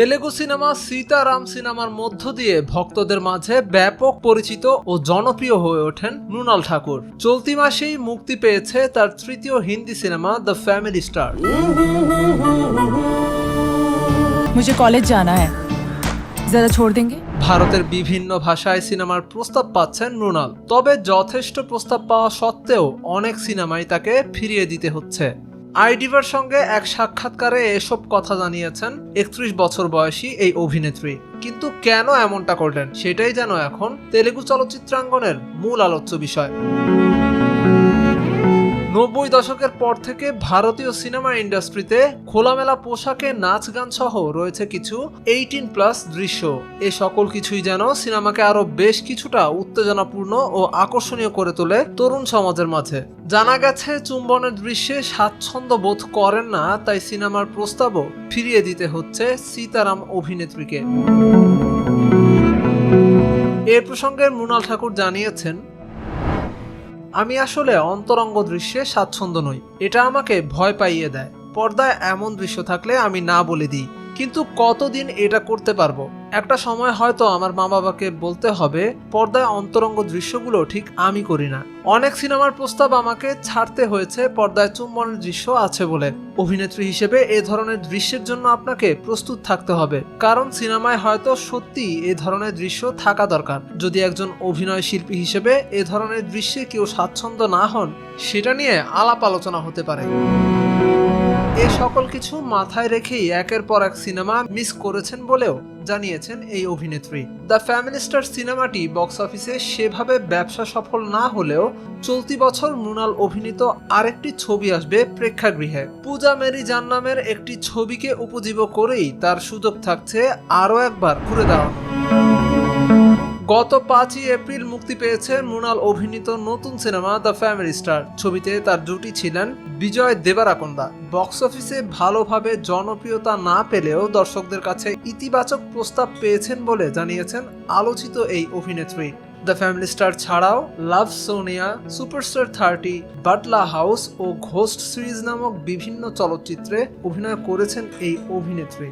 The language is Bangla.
তেলেগু সিনেমা সীতারাম সিনেমার মধ্য দিয়ে ভক্তদের মাঝে ব্যাপক পরিচিত ও জনপ্রিয় হয়ে ওঠেন মৃণাল ঠাকুর। চলতি মাসেই মুক্তি পেয়েছে তার তৃতীয় Hindi cinema the Family Star. মুঝে কলেজ জানা হ্যাঁ ছোড় ভারতের বিভিন্ন ভাষায় সিনেমার প্রস্তাব পাচ্ছেন মৃণাল। তবে যথেষ্ট প্রস্তাব পাওয়া সত্ত্বেও অনেক সিনেমাই তাকে ফিরিয়ে দিতে হচ্ছে। আইডিভার সঙ্গে এক সাক্ষাৎকারে এসব কথা জানিয়েছেন একত্রিশ বছর বয়সী এই অভিনেত্রী। কিন্তু কেন এমনটা করলেন? সেটাই যেন এখন তেলেগু চলচ্চিত্রাঙ্গনের মূল আলোচ্য বিষয়। নব্বই দশকের পর থেকে ভারতীয় সিনেমা ইন্ডাস্ট্রিতে খোলামেলা পোশাকে নাচ গান সহ রয়েছে কিছু এইটিন প্লাস দৃশ্য। এ সকল কিছুই যেন সিনেমাকে আরও বেশ কিছুটা উত্তেজনাপূর্ণ ও আকর্ষণীয় করে তোলে তরুণ সমাজের মাঝে। জানা গেছে, চুম্বনের দৃশ্যে স্বাচ্ছন্দ্য বোধ করেন না, তাই সিনেমার প্রস্তাবও ফিরিয়ে দিতে হচ্ছে সীতারাম অভিনেত্রীকে। এ প্রসঙ্গে মৃণাল ঠাকুর জানিয়েছেন আমি আসলে অন্তরঙ্গ দৃশ্যে স্বাচ্ছন্দ্য নই। এটা আমাকে ভয় পাইয়ে দেয়। পর্দায় এমন দৃশ্য থাকলে আমি না বলে দিই। কিন্তু কতদিন এটা করতে পারব? একটা সময় হয়তো আমার মা বাবাকে বলতে হবে, পর্দায় অন্তরঙ্গ দৃশ্যগুলো ঠিক আমি করি না। অনেক সিনেমার প্রস্তাব আমাকে ছাড়তে হয়েছে, পর্দায় চুম্বনের দৃশ্য আছে বলে। অভিনেত্রী হিসেবে এ ধরনের দৃশ্যের জন্য আপনাকে প্রস্তুত থাকতে হবে। কারণ সিনেমায় হয়তো সত্যি এ ধরনের দৃশ্য থাকা দরকার। যদি একজন অভিনয় শিল্পী হিসেবে এ ধরনের দৃশ্যে কেউ স্বাচ্ছন্দ্য না হন, সেটা নিয়ে আলাপ আলোচনা হতে পারে। এ সকল কিছু মাথায় রেখেই একের পর এক সিনেমা মিস করেছেন বলেও জানিয়েছেন এই অভিনেত্রী। দ্য ফ্যামিলি স্টার সিনেমাটি বক্স অফিসে সেভাবে ব্যবসা সফল না হলেও চলতি বছর মৃণাল অভিনীত আরেকটি ছবি আসবে প্রেক্ষাগৃহে। পূজা মেরি জান নামের একটি ছবিকে উপজীব করেই তার সুযোগ থাকছে আরও একবার ঘুরে দাঁড়ানো গত পাঁচই এপ্রিল মুক্তি পেয়েছে মৃণাল অভিনীত নতুন সিনেমা দ্য ফ্যামিলি স্টার। ছবিতে তার জুটি ছিলেন বিজয় দেবারাকন্দা বক্স অফিসে ভালোভাবে জনপ্রিয়তা না পেলেও দর্শকদের কাছে ইতিবাচক প্রস্তাব পেয়েছেন বলে জানিয়েছেন আলোচিত এই অভিনেত্রী। দ্য ফ্যামিলি স্টার ছাড়াও Love Sonia, superstar thirty, Batla House ও ঘোস্ট সিরিজ নামক বিভিন্ন চলচ্চিত্রে অভিনয় করেছেন এই অভিনেত্রী।